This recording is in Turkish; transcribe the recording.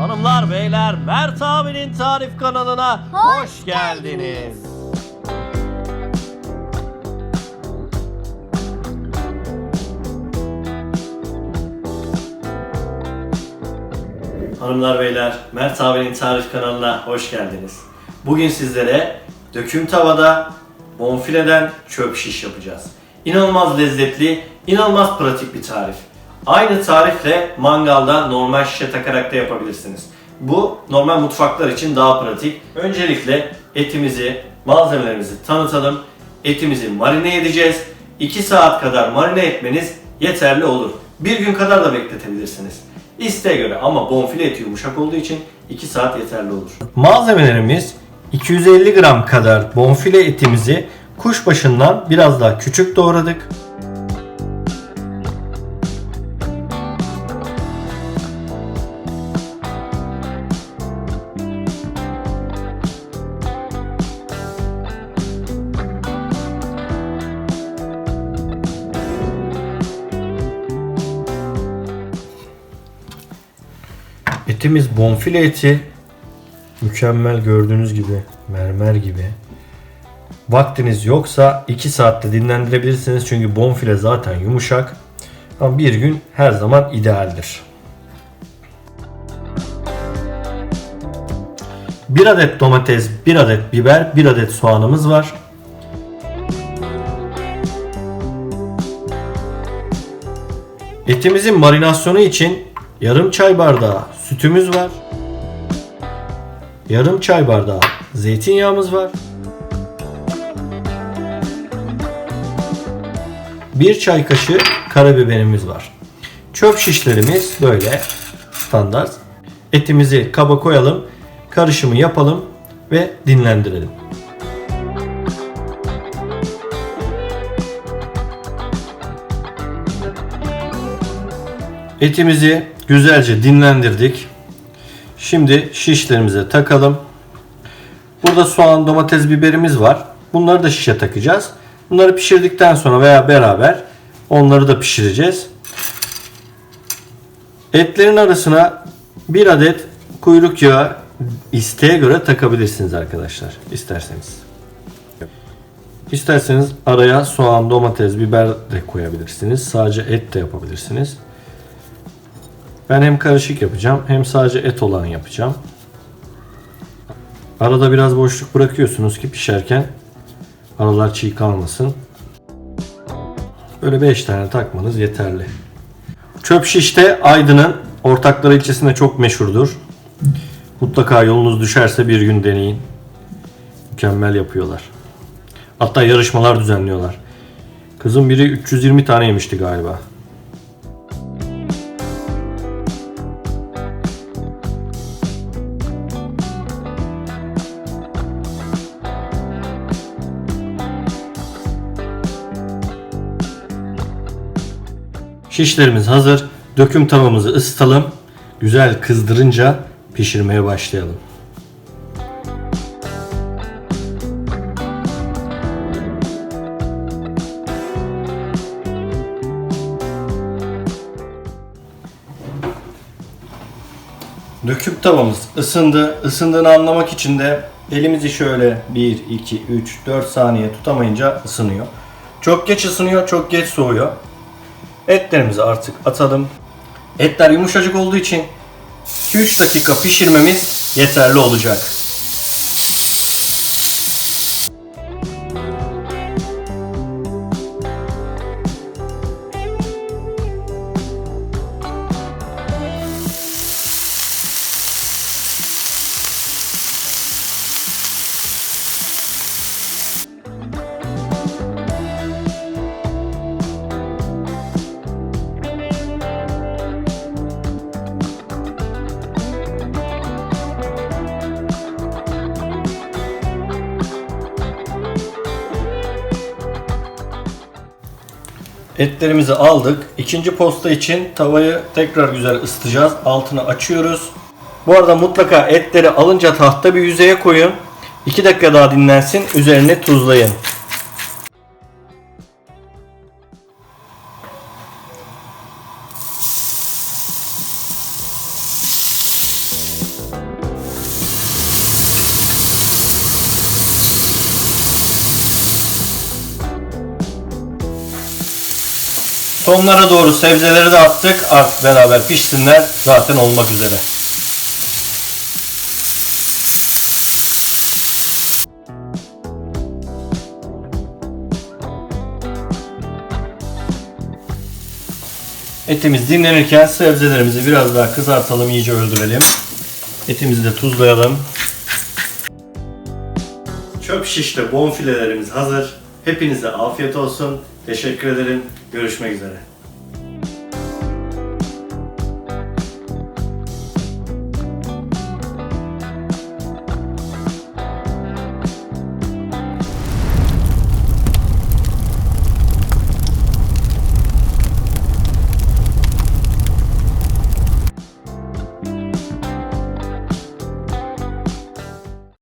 Hanımlar beyler Mert abinin tarif kanalına hoş, Hoş geldiniz. Hanımlar beyler Mert abinin tarif kanalına hoş geldiniz. Bugün sizlere döküm tavada bonfileden çöp şiş yapacağız. İnanılmaz lezzetli, inanılmaz pratik bir tarif. Aynı tarifle mangalda normal şişe takarak da yapabilirsiniz. Bu normal mutfaklar için daha pratik. Öncelikle etimizi, malzemelerimizi tanıtalım. Etimizi marine edeceğiz. 2 saat kadar marine etmeniz yeterli olur. Bir gün kadar da bekletebilirsiniz. İsteğe göre ama bonfile eti yumuşak olduğu için 2 saat yeterli olur. Malzemelerimiz 250 gram kadar bonfile etimizi kuşbaşından biraz daha küçük doğradık. Etimiz bonfile eti. Mükemmel gördüğünüz gibi mermer gibi. Vaktiniz yoksa 2 saatte dinlendirebilirsiniz çünkü bonfile zaten yumuşak. Ama bir gün her zaman idealdir. 1 adet domates, 1 adet biber, 1 adet soğanımız var. Etimizin marinasyonu için yarım çay bardağı sütümüz var. Yarım çay bardağı zeytinyağımız var. Bir çay kaşığı karabiberimiz var. Çöp şişlerimiz böyle standart. Etimizi kaba koyalım, karışımı yapalım ve dinlendirelim. Etimizi güzelce dinlendirdik. Şimdi şişlerimize takalım. Burada soğan, domates, biberimiz var. Bunları da şişe takacağız. Bunları pişirdikten sonra veya beraber onları da pişireceğiz. Etlerin arasına bir adet kuyruk yağı isteğe göre takabilirsiniz arkadaşlar. isterseniz. İsterseniz araya soğan, domates, biber de koyabilirsiniz. Sadece et de yapabilirsiniz. Ben hem karışık yapacağım hem sadece et olan yapacağım. Arada biraz boşluk bırakıyorsunuz ki pişerken aralar çiğ kalmasın. Böyle 5 tane takmanız yeterli. Çöp şişte Aydın'ın ortakları ilçesinde çok meşhurdur. Mutlaka yolunuz düşerse bir gün deneyin. Mükemmel yapıyorlar. Hatta yarışmalar düzenliyorlar. Kızım biri 320 tane yemişti galiba. Şişlerimiz hazır. Döküm tavamızı ısıtalım. Güzel kızdırınca pişirmeye başlayalım. Döküm tavamız ısındı. Isındığını anlamak için de elimizi şöyle 1, 2, 3, 4 saniye tutamayınca ısınıyor. Çok geç ısınıyor, çok geç soğuyor. Etlerimizi artık atalım. Etler yumuşacık olduğu için 2-3 dakika pişirmemiz yeterli olacak. Etlerimizi aldık. İkinci posta için tavayı tekrar güzel ısıtacağız. Altını açıyoruz. Bu arada mutlaka etleri alınca tahta bir yüzeye koyun. 2 dakika daha dinlensin. Üzerine tuzlayın. Sonlara doğru sebzeleri de attık. Artık beraber pişsinler. Zaten olmak üzere. Etimiz dinlenirken sebzelerimizi biraz daha kızartalım, iyice öldürelim. Etimizi de tuzlayalım. Çöp şişte bonfilelerimiz hazır. Hepinize afiyet olsun. Teşekkür ederim. Görüşmek üzere.